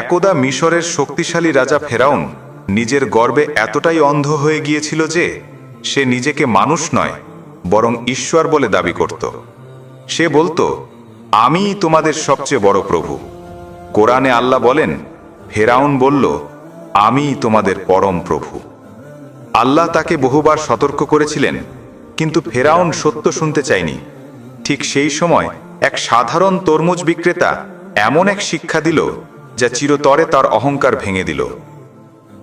একদা মিশরের শক্তিশালী রাজা ফেরাউন নিজের গর্বে এতটাই অন্ধ হয়ে গিয়েছিল যে সে নিজেকে মানুষ নয়, বরং ঈশ্বর বলে দাবি করত। সে বলতো, আমিই তোমাদের সবচেয়ে বড় প্রভু। কোরআনে আল্লাহ বলেন, ফেরাউন বলল, আমিই তোমাদের পরম প্রভু। আল্লাহ তাকে বহুবার সতর্ক করেছিলেন, কিন্তু ফেরাউন সত্য শুনতে চায়নি। ঠিক সেই সময় এক সাধারণ তরমুজ বিক্রেতা এমন এক শিক্ষা দিল যা চিরতরে তার অহংকার ভেঙে দিল।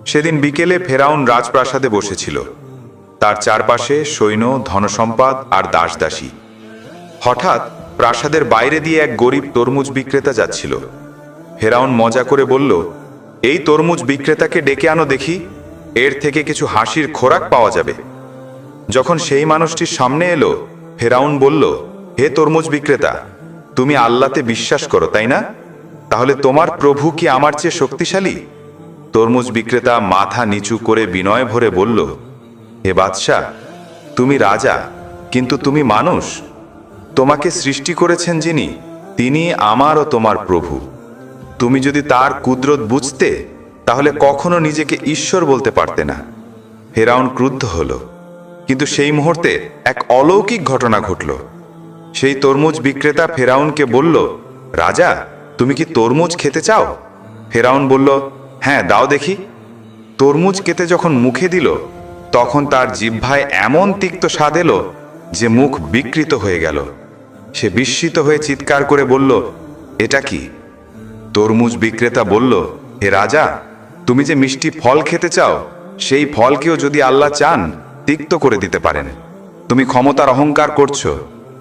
সেদিন বিকেলে ফেরাউন রাজপ্রাসাদে বসেছিল। তার চারপাশে সৈন্য, ধনসম্পদ আর দাসদাসী। হঠাৎ প্রাসাদের বাইরে দিয়ে এক গরিব তরমুজ বিক্রেতা যাচ্ছিল। ফেরাউন মজা করে বলল, এই তরমুজ বিক্রেতাকে ডেকে আনো দেখি, এর থেকে কিছু হাসির খোরাক পাওয়া যাবে। যখন সেই মানুষটির সামনে এলো, ফেরাউন বলল, হে তরমুজ বিক্রেতা, তুমি আল্লাতে বিশ্বাস করো, তাই না? তাহলে তোমার প্রভু কি আমার চেয়ে শক্তিশালী? তরমুজ বিক্রেতা মাথা নিচু করে বিনয় ভরে বলল, হে বাদশাহ, তুমি রাজা, কিন্তু তুমি মানুষ। তোমাকে সৃষ্টি করেছেন যিনি, তিনি আমার ও তোমার প্রভু। তুমি যদি তার কুদরত বুঝতে, তাহলে কখনো নিজেকে ঈশ্বর বলতে পারতে না। ফেরাউন ক্রুদ্ধ হল। কিন্তু সেই মুহূর্তে এক অলৌকিক ঘটনা ঘটল। সেই তরমুজ বিক্রেতা ফেরাউনকে বলল, রাজা তুমি কি তরমুজ খেতে চাও? ফেরাউন বলল হ্যাঁ দাও দেখি। তরমুজ কেটে যখন মুখে দিল, তখন তার জিহ্বায় এমন তিক্ত স্বাদ এলো যে মুখ বিকৃত হয়ে গেল। সে বিস্মিত হয়ে চিৎকার করে বলল, এটা কি? তরমুজ বিক্রেতা বলল, হে রাজা, তুমি যে মিষ্টি ফল খেতে চাও, সেই ফলকেও যদি আল্লাহ চান, তিক্ত করে দিতে পারেন। তুমি ক্ষমতার অহংকার করছ,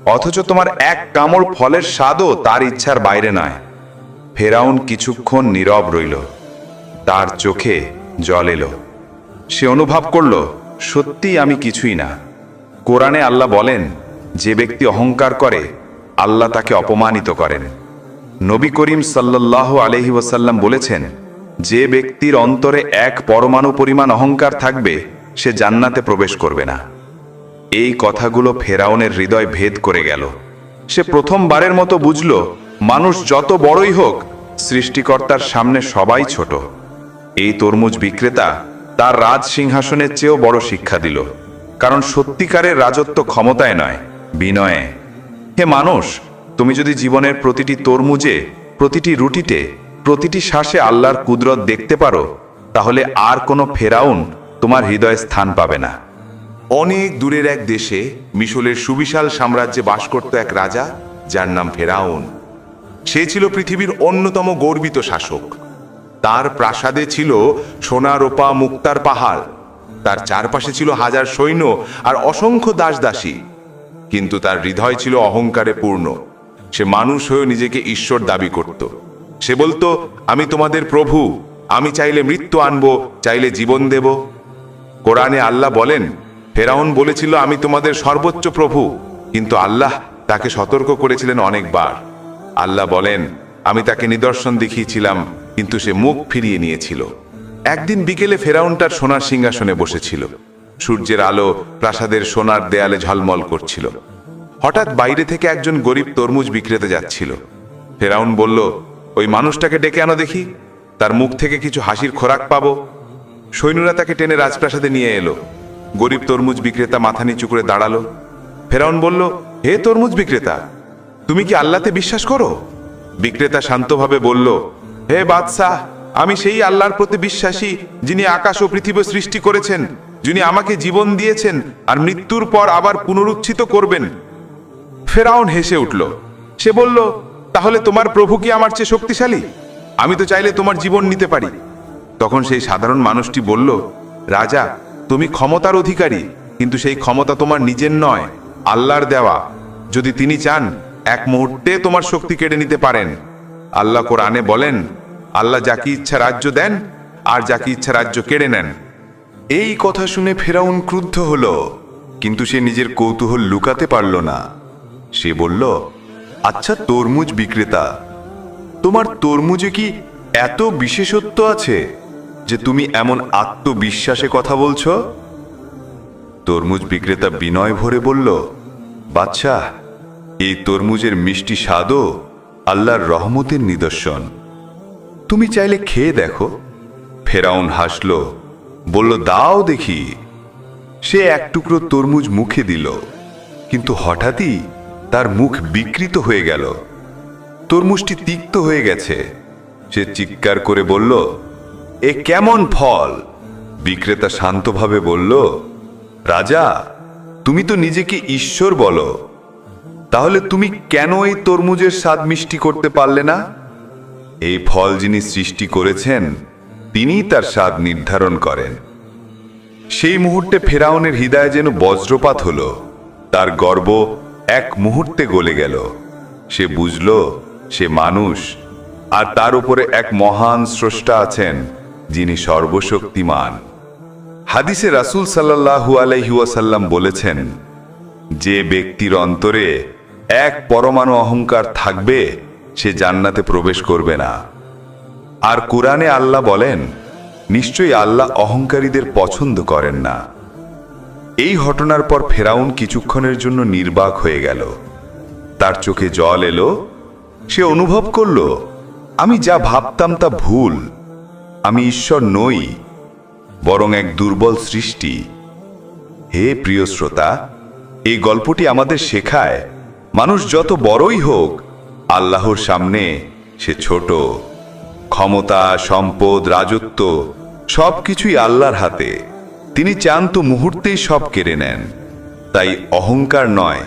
অথচ তোমার এক কামড় ফলের স্বাদও তার ইচ্ছার বাইরে নয়। ফেরাউন কিছুক্ষণ নীরব রইল। তার চোখে জল এলো। সে অনুভব করল, সত্যি আমি কিছুই না। কোরআনে আল্লাহ বলেন, যে ব্যক্তি অহংকার করে, আল্লাহ তাকে অপমানিত করেন। নবী করিম সাল্লাহ আলহি ওসাল্লাম বলেছেন, যে ব্যক্তির অন্তরে এক পরমাণু পরিমাণ অহংকার থাকবে, সে জান্নাতে প্রবেশ করবে না। এই কথাগুলো ফেরাউনের হৃদয় ভেদ করে গেল। সে প্রথমবারের মতো বুঝল মানুষ যত বড়ই হোক, সৃষ্টিকর্তার সামনে সবাই ছোট। এই তরমুজ বিক্রেতা তার রাজ সিংহাসনের চেয়েও বড় শিক্ষা দিল। কারণ সত্যিকারের রাজত্ব ক্ষমতায় নয়, বিনয়ে। হে মানুষ, তুমি যদি জীবনের প্রতিটি তরমুজে, প্রতিটি রুটিতে, প্রতিটি শ্বাসে আল্লাহর কুদরত দেখতে পারো, তাহলে আর কোনো ফেরাউন তোমার হৃদয়ে স্থান পাবে না। অনেক দূরের এক দেশে মিশলের সুবিশাল সাম্রাজ্যে বাস করত এক রাজা, যার নাম ফেরাউন। সে ছিল পৃথিবীর অন্যতম গর্বিত শাসক। তার প্রাসাদে ছিল সোনা রূপা মুক্তার পাহাড়। তার চারপাশে ছিল হাজার সৈন্য আর অসংখ্য দাসদাসী। কিন্তু তার হৃদয় ছিল অহংকারে পূর্ণ। সে মানুষ হয়েও নিজেকে ঈশ্বর দাবি করত। সে বলতো, আমি তোমাদের প্রভু। আমি চাইলে মৃত্যু আনব, চাইলে জীবন দেব। কোরআনে আল্লাহ বলেন, ফেরাউন বলেছিল, আমি তোমাদের সর্বোচ্চ প্রভু। কিন্তু আল্লাহ তাকে সতর্ক করেছিলেন অনেকবার। আল্লাহ বলেন, আমি তাকে নিদর্শন দেখিয়েছিলাম, কিন্তু সে মুখ ফিরিয়ে নিয়েছিল। একদিন বিকেলে ফেরাউন তার সোনার সিংহাসনে বসেছিল। সূর্যের আলো প্রাসাদের সোনার দেয়ালে ঝলমল করছিল। হঠাৎ বাইরে থেকে একজন গরিব তরমুজ বিক্রেতে যাচ্ছিল। ফেরাউন বলল, ওই মানুষটাকে ডেকে আনো দেখি। তার মুখ থেকে কিছু হাসির খোরাক পাবো। সৈন্যরা তাকে টেনে রাজপ্রাসাদে নিয়ে এলো। গরিব তরমুজ বিক্রেতা মাথা নিচু করে দাঁড়াল। ফেরাউন বলল, হে তরমুজ বিক্রেতা তুমি কি আল্লাহতে বিশ্বাস করো? বিক্রেতা শান্তভাবে বলল, হে বাদশাহ, আমি সেই আল্লাহর প্রতি বিশ্বাসী যিনি আকাশ ও পৃথিবী সৃষ্টি করেছেন, যিনি আমাকে জীবন দিয়েছেন আর মৃত্যুর পর আবার পুনরুচ্ছিত করবেন। ফেরাউন হেসে উঠল, সে বলল, তাহলে তোমার প্রভু কি আমার চেয়ে শক্তিশালী? আমি তো চাইলে তোমার জীবন নিতে পারি। তখন সেই সাধারণ মানুষটি বলল, রাজা, তুমি ক্ষমতার অধিকারী, কিন্তু সেই ক্ষমতা তোমার নিজের নয়, আল্লাহর দেওয়া। যদি তিনি চান এক মুহূর্তে তোমার শক্তি কেড়ে নিতে পারেন। আল্লাহ কোরআনে বলেন, আল্লাহ যাকে ইচ্ছা রাজ্য দেন আর যাকে ইচ্ছা রাজ্য কেড়ে নেন। এই কথা শুনে ফেরাউন ক্রুদ্ধ হল, কিন্তু সে নিজের কৌতূহল লুকাতে পারল না। সে বলল আচ্ছা তরমুজ বিক্রেতা, তোমার তরমুজে কি এত বিশেষত্ব আছে যে তুমি এমন আত্মবিশ্বাসে কথা বলছো? তরমুজ বিক্রেতা বিনয় ভরে বলল বাচ্চা এই তরমুজের মিষ্টি স্বাদও আল্লাহর রহমতের নিদর্শন। তুমি চাইলে খেয়ে দেখো। ফেরাউন হাসল, বলল, দাও দেখি। সে এক টুকরো তরমুজ মুখে দিল, কিন্তু হঠাৎই তার মুখ বিকৃত হয়ে গেল। তরমুজটি তিক্ত হয়ে গেছে। সে চিৎকার করে বলল, এ কেমন ফল? বিক্রেতা শান্তভাবে বলল, রাজা, তুমি তো নিজেকে ঈশ্বর বলো। তাহলে তুমি কেন এই তরমুজের স্বাদ মিষ্টি করতে পারলে না? এই ফল যিনি সৃষ্টি করেছেন, তিনিই তার স্বাদ নির্ধারণ করেন। সেই মুহূর্তে ফেরাউনের হৃদয় যেন বজ্রপাত হল। তার গর্ব এক মুহূর্তে গলে গেল। সে বুঝল, সে মানুষ, আর তার উপরে এক মহান স্রষ্টা আছেন, যিনি সর্বশক্তিমান। হাদিসে রাসূল সাল্লাল্লাহু আলাইহি ওয়াসাল্লাম বলেছেন, যে ব্যক্তির অন্তরে এক পরমাণু অহংকার থাকবে, সে জান্নাতে প্রবেশ করবে না। আর কোরআনে আল্লাহ বলেন, নিশ্চয়ই আল্লাহ অহংকারীদের পছন্দ করেন না। এই ঘটনার পর ফেরাউন কিছুক্ষণের জন্য নির্বাক হয়ে গেল। তার চোখে জল এলো, সে অনুভব করল, আমি যা ভাবতাম তা ভুল, আমি ঈশ্বর নই, বরং এক দুর্বল সৃষ্টি। হে প্রিয় শ্রোতা, এই গল্পটি আমাদের শেখায় মানুষ যত বড়ই হোক, আল্লাহর সামনে সে ছোট। ক্ষমতা, সম্পদ, রাজত্ব সব কিছুই আল্লাহর হাতে। তিনি চান তো মুহূর্তেই সব কেড়ে নেন। তাই অহংকার নয়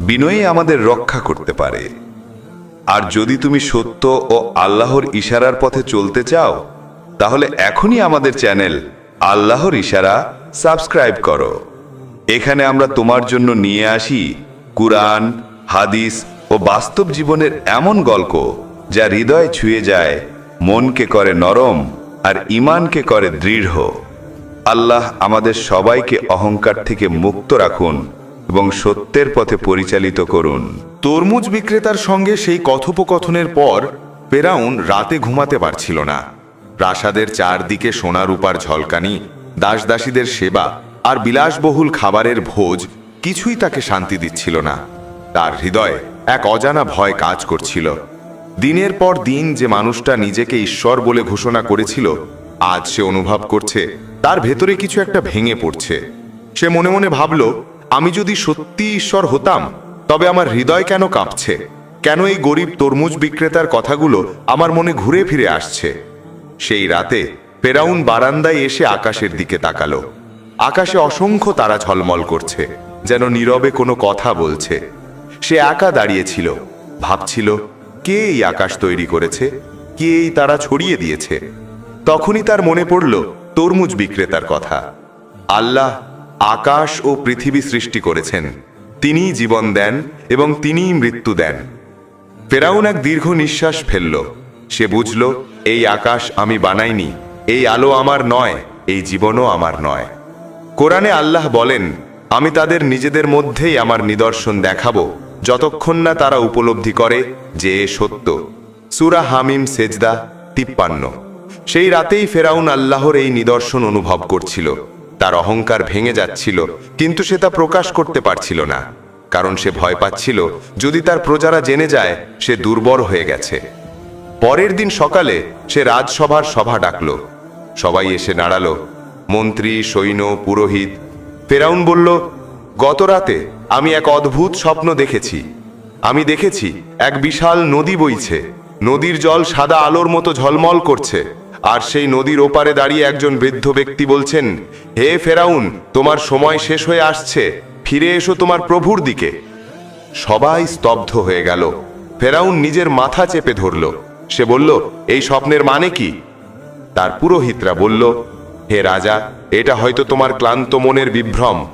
বিনয়ই আমাদের রক্ষা করতে পারে। আর যদি তুমি সত্য ও আল্লাহর ইশারার পথে চলতে চাও, তাহলে এখনই আমাদের চ্যানেল আল্লাহর ইশারা সাবস্ক্রাইব করো। এখানে আমরা তোমার জন্য নিয়ে আসি কুরআন হাদিস ও বাস্তব জীবনের এমন গল্প যা হৃদয় ছুঁয়ে যায়, মনকে করে নরম আর ইমানকে করে দৃঢ়। আল্লাহ আমাদের সবাইকে অহংকার থেকে মুক্ত রাখুন এবং সত্যের পথে পরিচালিত করুন। তরমুজ বিক্রেতার সঙ্গে সেই কথোপকথনের পর পেরাউন রাতে ঘুমাতে পারছিল না। প্রাসাদের চারদিকে সোনা রূপার ঝলকানি, দাসদাসীদের সেবা আর বিলাসবহুল খাবারের ভোজ কিছুই তাকে শান্তি দিচ্ছিল না। তার হৃদয়ে এক অজানা ভয় কাজ করছিল। দিনের পর দিন যে মানুষটা নিজেকে ঈশ্বর বলে ঘোষণা করেছিল, আজ সে অনুভব করছে তার ভেতরে কিছু একটা ভেঙে পড়ছে। সে মনে মনে ভাবল, আমি যদি সত্যি ঈশ্বর হতাম, তবে আমার হৃদয় কেন কাঁপছে? কেন এই গরিব তরমুজ বিক্রেতার কথাগুলো আমার মনে ঘুরে ফিরে আসছে? সেই রাতে পেরাউন বারান্দায় এসে আকাশের দিকে তাকালো। আকাশে অসংখ্য তারা ঝলমল করছে, যেন নীরবে কোনো কথা বলছে। সে একা দাঁড়িয়েছিল ভাবছিল, কে এই আকাশ তৈরি করেছে? কে এই তারা ছড়িয়ে দিয়েছে? তখনই তার মনে পড়ল তরমুজ বিক্রেতার কথা। আল্লাহ আকাশ ও পৃথিবী সৃষ্টি করেছেন। তিনিই জীবন দেন এবং তিনিই মৃত্যু দেন। ফেরাউন এক দীর্ঘ নিঃশ্বাস ফেলল। সে বুঝল, এই আকাশ আমি বানাইনি, এই আলো আমার নয়, এই জীবনও আমার নয়। কোরআনে আল্লাহ বলেন, আমি তাদের নিজেদের মধ্যেই আমার নিদর্শন দেখাবো যতক্ষণ না তারা উপলব্ধি করে যে সত্য। সুরা হামিম সেজদা তিপ্পান্ন। সেই রাতেই ফেরাউন আল্লাহর এই নিদর্শন অনুভব করছিল। তার অহংকার ভেঙে যাচ্ছিল, কিন্তু সে তা প্রকাশ করতে পারছিল না। কারণ সে ভয় পাচ্ছিল, যদি তার প্রজারা জেনে যায়, সে দুর্বল হয়ে গেছে। পরের দিন সকালে সে রাজসভার সভা ডাকল। সবাই এসে দাঁড়াল মন্ত্রী, সৈন্য, পুরোহিত। ফেরাউন বলল গত রাতে আমি এক অদ্ভুত স্বপ্ন দেখেছি। আমি দেখেছি এক বিশাল নদী বইছে। নদীর জল সাদা আলোর মতো ঝলমল করছে। আর সেই নদীর ওপারে দাঁড়িয়ে একজন বৃদ্ধ ব্যক্তি বলছেন, হে ফেরাউন, তোমার সময় শেষ হয়ে আসছে। ফিরে এসো তোমার প্রভুর দিকে। সবাই স্তব্ধ হয়ে গেল। ফেরাউন নিজের মাথা চেপে ধরল। সে বলল, এই স্বপ্নের মানে কি? তার পুরোহিতরা বলল, হে রাজা, এটা হয়তো তোমার ক্লান্ত মনের বিভ্রম।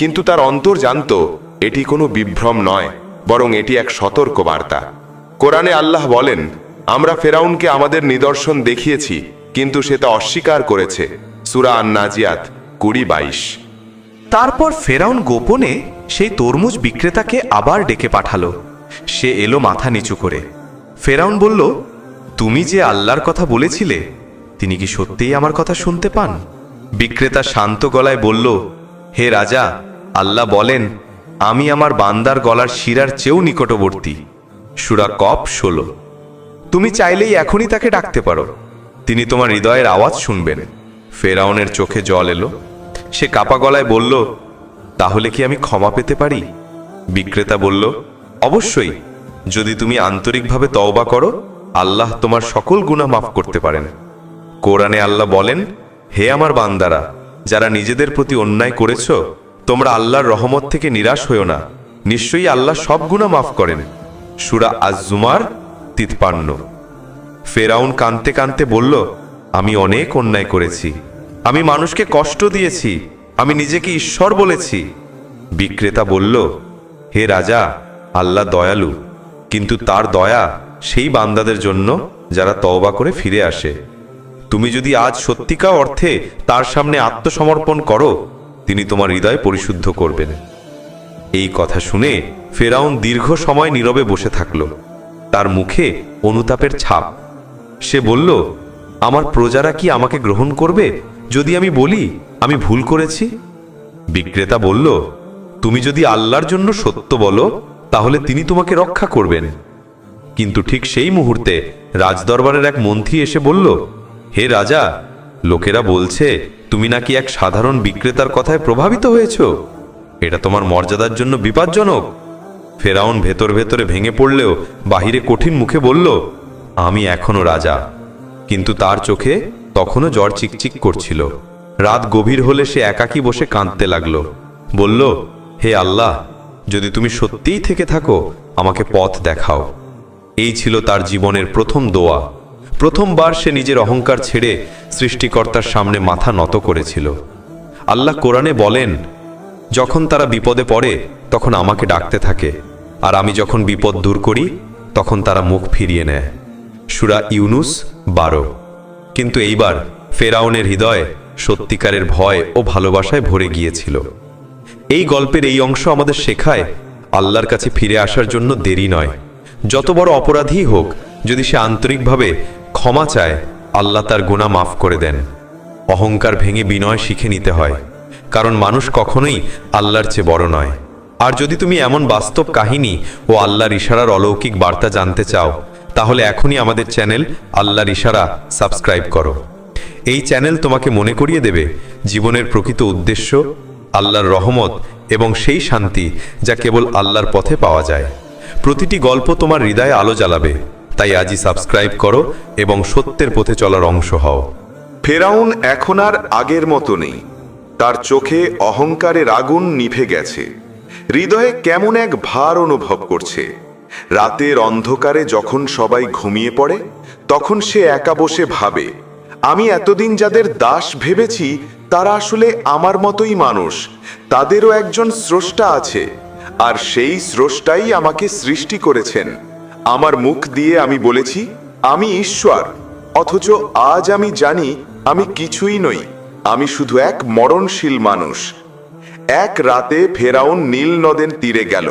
কিন্তু তার অন্তর জানত, এটি কোনো বিভ্রম নয়, বরং এটি এক সতর্ক বার্তা কোরআনে আল্লাহ বলেন, আমরা ফেরাউনকে আমাদের নিদর্শন দেখিয়েছি, কিন্তু সে তা অস্বীকার করেছে। সুরা আন নাজিয়াত কুড়ি বাইশ। তারপর ফেরাউন গোপনে সেই তরমুজ বিক্রেতাকে আবার ডেকে পাঠালো। সে এলো মাথা নিচু করে। ফেরাউন বলল, তুমি যে আল্লাহর কথা বলেছিলে, তিনি কি সত্যিই আমার কথা শুনতে পান? বিক্রেতা শান্ত গলায় বলল, হে রাজা আল্লাহ বলেন, আমি আমার বান্দার গলার শিরার চেয়েও নিকটবর্তী। সুরা কপ ষোলো। তুমি চাইলেই এখনই তাকে ডাকতে পারো। তিনি তোমার হৃদয়ের আওয়াজ শুনবেন। ফেরাউনের চোখে জল এলো। সে কাপা গলায় বলল, তাহলে কি আমি ক্ষমা পেতে পারি? বিক্রেতা বলল, অবশ্যই। যদি তুমি আন্তরিকভাবে তওবা করো, আল্লাহ তোমার সকল গুনাহ মাফ করতে পারেন। কোরআনে আল্লাহ বলেন, হে আমার বান্দারা, যারা নিজেদের প্রতি অন্যায় করেছ তোমরা আল্লাহর রহমত থেকে নিরাশ হইও না। নিশ্চয়ই আল্লাহ সব গুনাহ মাফ করেন। সুরা আজ-জুমার তিতপান্ন ফেরাউন কানতে কানতে বলল, আমি অনেক অন্যায় করেছি। আমি মানুষকে কষ্ট দিয়েছি। আমি নিজেকে ঈশ্বর বলেছি। বিক্রেতা বলল, হে রাজা, আল্লাহ দয়ালু। কিন্তু তার দয়া সেই বান্দাদের জন্য যারা তওবা করে ফিরে আসে। তুমি যদি আজ সত্যিকার অর্থে তার সামনে আত্মসমর্পণ করো তিনি তোমার হৃদয় পরিশুদ্ধ করবেন। এই কথা শুনে ফেরাউন দীর্ঘ সময় নীরবে বসে থাকল। তার মুখে অনুতাপের ছাপ। সে বলল, আমার প্রজারা কি আমাকে গ্রহণ করবে? যদি আমি বলি, আমি ভুল করেছি? বিক্রেতা বলল, তুমি যদি আল্লাহর জন্য সত্য বলো, তাহলে তিনি তোমাকে রক্ষা করবেন। কিন্তু ঠিক সেই মুহূর্তে রাজদরবারের এক মন্ত্রী এসে বলল, হে রাজা, লোকেরা বলছে তুমি নাকি এক সাধারণ বিক্রেতার কথায় প্রভাবিত হয়েছ? এটা তোমার মর্যাদার জন্য বিপজ্জনক। ফেরাউন ভেতর ভেতরে ভেঙে পড়লেও বাহিরে কঠিন মুখে বলল, আমি এখনও রাজা। কিন্তু তার চোখে তখনও জ্বর চিকচিক করছিল। রাত গভীর হলে সে একাকী বসে কাঁদতে লাগল। বলল, হে আল্লাহ, যদি তুমি সত্যিই থেকে থাকো, আমাকে পথ দেখাও। এই ছিল তার জীবনের প্রথম দোয়া। প্রথমবার সে নিজের অহংকার ছেড়ে সৃষ্টিকর্তার সামনে মাথা নত করেছিল। আল্লাহ কোরআনে বলেন, যখন তারা বিপদে পড়ে, তখন আমাকে ডাকতে থাকে। আর আমি যখন বিপদ দূর করি, তখন তারা মুখ ফিরিয়ে নেয়। সুরা ইউনুস বারো। কিন্তু এইবার ফেরাউনের হৃদয় সত্যিকারের ভয় ও ভালোবাসায় ভরে গিয়েছিল। এই গল্পের এই অংশ আমাদের শেখায়, আল্লাহর কাছে ফিরে আসার জন্য দেরি নয়। যত বড় অপরাধী হোক, যদি সে আন্তরিকভাবে ক্ষমা চায়, আল্লাহ তার গুণা মাফ করে দেন। অহংকার ভেঙে বিনয় শিখে নিতে হয়, কারণ মানুষ কখনোই আল্লাহর চেয়ে বড় নয়। আর যদি তুমি এমন বাস্তব কাহিনী ও আল্লাহর ইশারার অলৌকিক বার্তা জানতে চাও, তাহলে এখনই আমাদের চ্যানেল আল্লাহর ইশারা সাবস্ক্রাইব করো। এই চ্যানেল তোমাকে মনে করিয়ে দেবে জীবনের প্রকৃত উদ্দেশ্য, আল্লাহর রহমত এবং সেই শান্তি যা কেবল আল্লাহর পথে পাওয়া যায়। প্রতিটি গল্প তোমার হৃদয়ে আলো জ্বালাবে। তাই আজই সাবস্ক্রাইব করো এবং সত্যের পথে চলার অংশ হও। ফেরাউন এখন আর আগের মতো নেই। তার চোখে অহংকারের আগুন নিভে গেছে। হৃদয়ে কেমন এক ভার অনুভব করছে। রাতের অন্ধকারে যখন সবাই ঘুমিয়ে পড়ে, তখন সে একা বসে ভাবে, আমি এতদিন যাদের দাস ভেবেছি, তারা আসলে আমার মতোই মানুষ। তাদেরও একজন স্রষ্টা আছে। আর সেই স্রষ্টাই আমাকে সৃষ্টি করেছেন। আমার মুখ দিয়ে আমি বলেছি, আমি ঈশ্বর, অথচ আজ আমি জানি আমি কিছুই নই, আমি শুধু এক মরণশীল মানুষ। এক রাতে ফেরাউন নীল নদের তীরে গেল,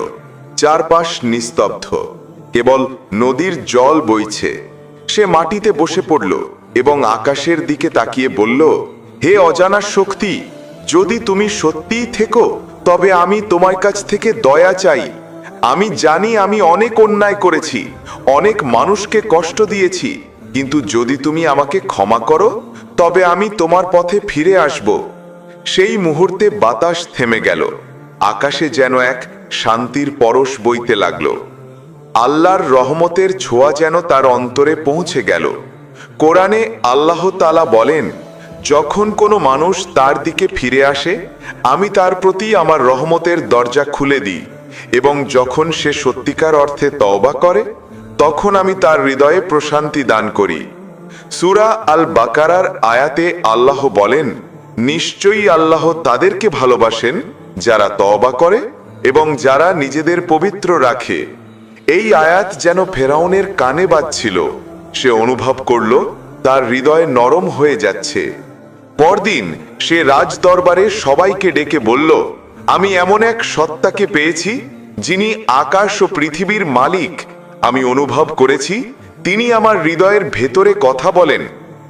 চারপাশ নিস্তব্ধ, কেবল নদীর জল বইছে। সে মাটিতে বসে পড়ল এবং আকাশের দিকে তাকিয়ে বলল, হে অজানা শক্তি, যদি তুমি সত্যিই থেকো, তবে আমি তোমার কাছ থেকে দয়া চাই। আমি জানি আমি অনেক অন্যায় করেছি, অনেক মানুষকে কষ্ট দিয়েছি, কিন্তু যদি তুমি আমাকে ক্ষমা করো, তবে আমি তোমার পথে ফিরে আসব। সেই মুহূর্তে বাতাস থেমে গেল, আকাশে যেন এক শান্তির পরশ বইতে লাগল। আল্লাহর রহমতের ছোঁয়া যেন তার অন্তরে পৌঁছে গেল। কোরআনে আল্লাহ তালা বলেন, যখন কোনো মানুষ তার দিকে ফিরে আসে, আমি তার প্রতি আমার রহমতের দরজা খুলে দিই। এবং যখন সে সত্যিকার অর্থে তওবা করে, তখন আমি তার হৃদয়ে প্রশান্তি দান করি। সুরা আল বাকারার আয়াতে আল্লাহ বলেন, নিশ্চয়ই আল্লাহ তাদেরকে ভালোবাসেন যারা তওবা করে এবং যারা নিজেদের পবিত্র রাখে। এই আয়াত যেন ফেরাউনের কানে বাজছিল। সে অনুভব করল, তার হৃদয় নরম হয়ে যাচ্ছে। পরদিন সে রাজ দরবারে সবাইকে ডেকে বলল, আমি এমন এক সত্তাকে পেয়েছি যিনি আকাশ ও পৃথিবীর মালিক, আমি অনুভব করেছি, তিনি আমার হৃদয়ের ভেতরে কথা বলেন।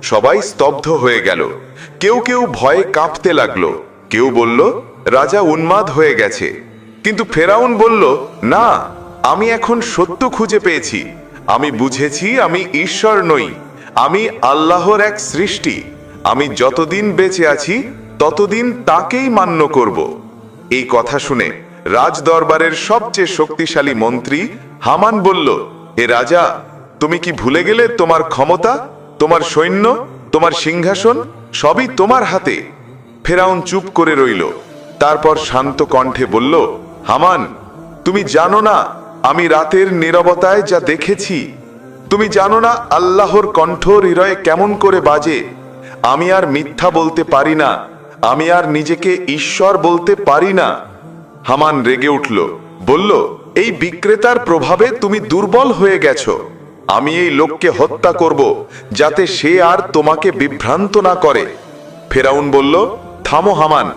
সবাই স্তব্ধ হয়ে গেল। কেউ কেউ ভয়ে কাঁপতে লাগল। কেউ বলল, রাজা উন্মাদ হয়ে গেছে। কিন্তু ফেরাউন বলল, না, আমি এখন সত্য খুঁজে পেয়েছি। আমি বুঝেছি আমি ঈশ্বর নই। আমি আল্লাহর এক সৃষ্টি। আমি যতদিন বেঁচে আছি, ততদিন তাকেই মান্য করব। এই কথা শুনে রাজ দরবারের সবচেয়ে শক্তিশালী মন্ত্রী হামান বলল, হে রাজা, তুমি কি ভুলে গেলে তোমার ক্ষমতা, তোমার সৈন্য, তোমার সিংহাসন, সবই তোমার হাতে? ফেরাউন চুপ করে রইল। তারপর শান্ত কণ্ঠে বলল, হামান, তুমি জানো না, আমি রাতের নীরবতায় যা দেখেছি। তুমি জানো না আল্লাহর কণ্ঠ হৃদয়ে কেমন করে বাজে? আমি আর মিথ্যা বলতে পারি না, আমি আর নিজেকে ঈশ্বর বলতে পারি না। হামান রেগে উঠল, বলল, এই বিক্রেতার প্রভাবে তুমি দুর্বল হয়ে গেছো। আমি এই লোককে হত্যা করব, যাতে সে আর তোমাকে বিভ্রান্ত না করে। ফেরাউন বলল, থামো হামান,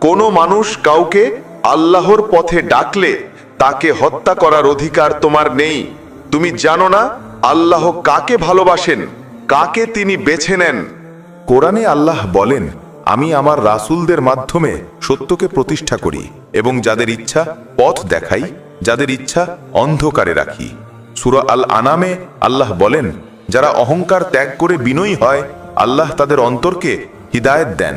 কোনো মানুষ কাউকে আল্লাহর পথে ডাকলে তাকে হত্যা করার অধিকার তোমার নেই। তুমি জানো না আল্লাহ কাকে ভালোবাসেন, কাকে তিনি বেছে নেন। কোরআনে আল্লাহ বলেন আমি আমার রাসূলদের মাধ্যমে সত্যকে প্রতিষ্ঠা করি এবং যাদের ইচ্ছা পথ দেখাই, যাদের ইচ্ছা অন্ধকারে রাখি। সূরা আল আনামে আল্লাহ বলেন, যারা অহংকার ত্যাগ করে বিনয়ী হয়, আল্লাহ তাদের অন্তরকে হিদায়েত দেন।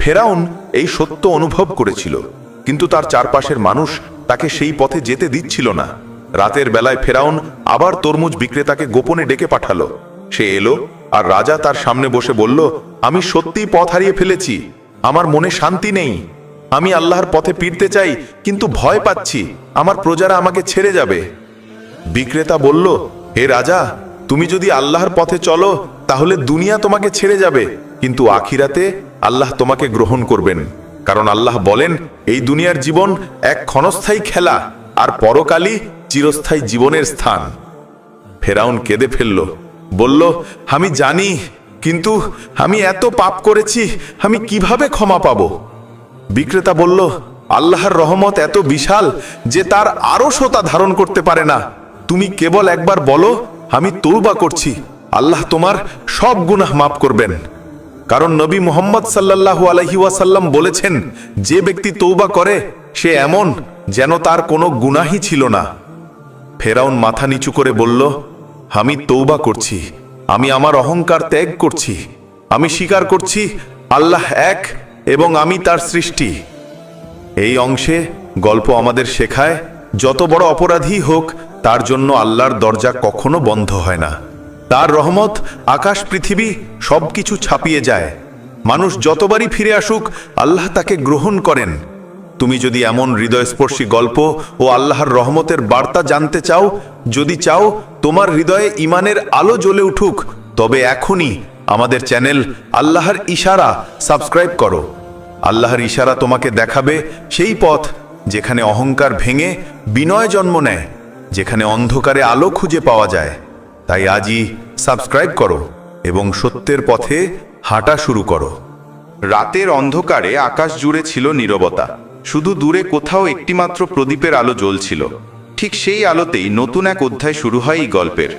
ফেরাউন এই সত্য অনুভব করেছিল, কিন্তু তার চারপাশের মানুষ তাকে সেই পথে যেতে দিচ্ছিল না। রাতের বেলায় ফেরাউন আবার তরমুজ বিক্রেতাকে গোপনে ডেকে পাঠালো। সে এলো আর রাজা তার সামনে বসে বলল, আমি সত্যিই পথ হারিয়ে ফেলেছি। আমার মনে শান্তি নেই। আমি আল্লাহর পথে ফিরতে চাই, কিন্তু ভয় পাচ্ছি। আমার প্রজারা আমাকে ছেড়ে যাবে। বিক্রেতা বলল, হে রাজা, তুমি যদি আল্লাহর পথে চলো, তাহলে দুনিয়া তোমাকে ছেড়ে যাবে, কিন্তু আখিরাতে আল্লাহ তোমাকে গ্রহণ করবেন। কারণ আল্লাহ বলেন, এই দুনিয়ার জীবন এক ক্ষণস্থায়ী খেলা, আর পরকালই চিরস্থায়ী জীবনের স্থান। ফেরাউন কেঁদে ফেলল। বলল, আমি জানি, কিন্তু আমি এত পাপ করেছি, আমি কীভাবে ক্ষমা পাবো? বিক্রেতা বলল, আল্লাহর রহমত এত বিশাল যে তার আরও শতা ধারণ করতে পারে না। তুমি কেবল একবার বলো, আমি তৌবা করছি। আল্লাহ তোমার সব গুনাহ মাফ করবেন। কারণ নবী মোহাম্মদ সাল্লাল্লাহু আলহি ওয়াসাল্লাম বলেছেন, যে ব্যক্তি তৌবা করে, সে এমন যেন তার কোনো গুনাহই ছিল না। ফেরাউন মাথা নিচু করে বলল আমি তৌবা করছি। আমি আমার অহংকার ত্যাগ করছি। আমি স্বীকার করছি আল্লাহ এক এবং আমি তার সৃষ্টি। এই অংশে গল্প আমাদের শেখায় যত বড় অপরাধী হোক তার জন্য আল্লাহর দরজা কখনো বন্ধ হয় না। তার রহমত আকাশ পৃথিবী সব কিছু ছাপিয়ে যায়। মানুষ যতবারই ফিরে আসুক আল্লাহ তাকে গ্রহণ করেন। তুমি যদি এমন হৃদয়স্পর্শী গল্প ও আল্লাহর রহমতের বার্তা জানতে চাও যদি চাও তোমার হৃদয়ে ইমানের আলো জ্বলে উঠুক, তবে এখনই আমাদের চ্যানেল আল্লাহর ইশারা সাবস্ক্রাইব করো। আল্লাহর ইশারা তোমাকে দেখাবে সেই পথ যেখানে অহংকার ভেঙে বিনয় জন্ম নেয়, যেখানে অন্ধকারে আলো খুঁজে পাওয়া যায়। তাই আজই সাবস্ক্রাইব করো এবং সত্যের পথে হাঁটা শুরু করো। রাতের অন্ধকারে আকাশ জুড়ে ছিল নীরবতা, শুধু দূরে কোথাও একটিমাত্র প্রদীপের আলো জ্বলছিল। ঠিক সেই আলোতেই নতুন এক অধ্যায় শুরু হয় এই গল্পের।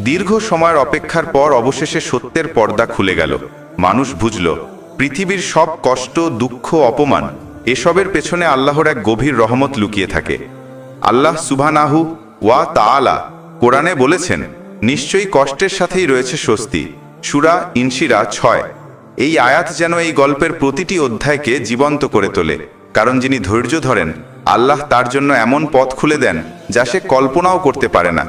দীর্ঘ সময়ের অপেক্ষার পর অবশেষে সত্যের পর্দা খুলে গেল। মানুষ বুঝল, পৃথিবীর সব কষ্ট, দুঃখ, অপমান, এসবের পেছনে আল্লাহর এক গভীর রহমত লুকিয়ে থাকে। আল্লাহ সুবহানাহু ওয়া তাআলা কোরআনে বলেছেন, নিশ্চয়ই কষ্টের সাথেই রয়েছে স্বস্তি। সুরা ইনশিরা ছয়। এই আয়াত যেন এই গল্পের প্রতিটি অধ্যায়কে জীবন্ত করে তোলে, কারণ যিনি ধৈর্য ধরেন আল্লাহ তার জন্য এমন পথ খুলে দেন যা সে কল্পনাও করতে পারে না।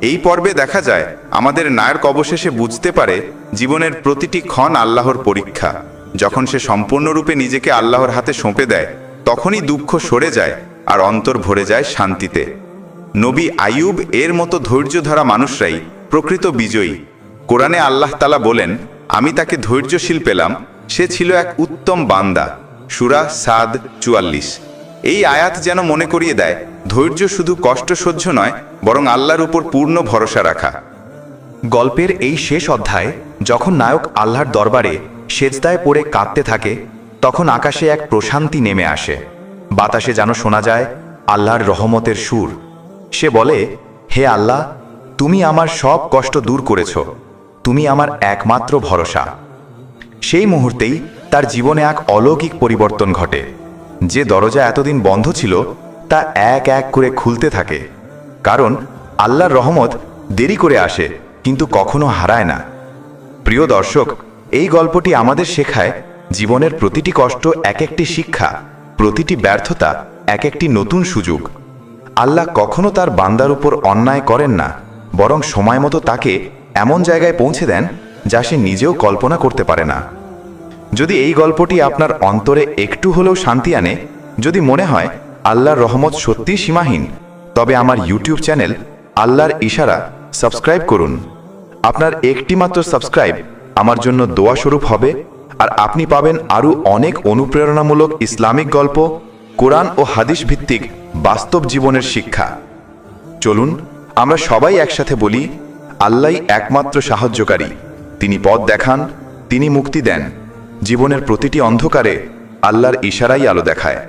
এই পর্বে দেখা যায়, আমাদের নায়ক অবশেষে বুঝতে পারে জীবনের প্রতিটি ক্ষণ আল্লাহর পরীক্ষা। যখন সে সম্পূর্ণরূপে নিজেকে আল্লাহর হাতে সঁপে দেয়, তখনই দুঃখ সরে যায় আর অন্তর ভরে যায় শান্তিতে। নবী আয়ুব এর মতো ধৈর্য ধরা মানুষরাই প্রকৃত বিজয়ী। কোরআনে আল্লাহ তালা বলেন, আমি তাকে ধৈর্যশীল পেলাম, সে ছিল এক উত্তম বান্দা। সুরা সাদ চুয়াল্লিশ। এই আয়াত যেন মনে করিয়ে দেয়, ধৈর্য শুধু কষ্ট সহ্য নয়, বরং আল্লাহর উপর পূর্ণ ভরসা রাখা। গল্পের এই শেষ অধ্যায় যখন নায়ক আল্লাহর দরবারে সেজদায় পড়ে কাঁদতে থাকে, তখন আকাশে এক প্রশান্তি নেমে আসে। বাতাসে যেন শোনা যায় আল্লাহর রহমতের সুর। সে বলে, হে আল্লাহ, তুমি আমার সব কষ্ট দূর করেছ। তুমি আমার একমাত্র ভরসা। সেই মুহূর্তেই তার জীবনে এক অলৌকিক পরিবর্তন ঘটে। যে দরজা এতদিন বন্ধ ছিল, তা এক এক করে খুলতে থাকে। কারণ আল্লাহর রহমত দেরি করে আসে, কিন্তু কখনো হারায় না। প্রিয় দর্শক, এই গল্পটি আমাদের শেখায় জীবনের প্রতিটি কষ্ট এক একটি শিক্ষা, প্রতিটি ব্যর্থতা এক একটি নতুন সুযোগ। আল্লাহ কখনো তার বান্দার উপর অন্যায় করেন না, বরং সময় মতো তাকে এমন জায়গায় পৌঁছে দেন যা সে নিজেও কল্পনা করতে পারে না। যদি এই গল্পটি আপনার অন্তরে একটু হলেও শান্তি আনে, যদি মনে হয় আল্লাহর রহমত সত্যিই সীমাহীন, তবে আমার ইউটিউব চ্যানেল আল্লাহর ইশারা সাবস্ক্রাইব করুন। আপনার একটি মাত্র সাবস্ক্রাইব আমার জন্য দোয়া স্বরূপ হবে, আর আপনি পাবেন আরও অনেক অনুপ্রেরণামূলক ইসলামিক গল্প, কোরআন ও হাদিস ভিত্তিক বাস্তব জীবনের শিক্ষা। চলুন, আমরা সবাই একসাথে বলি, আল্লাহই একমাত্র সাহায্যকারী। তিনি পথ দেখান, তিনি মুক্তি দেন। জীবনের প্রতিটি অন্ধকারে আল্লাহর ইশারাই আলো দেখায়।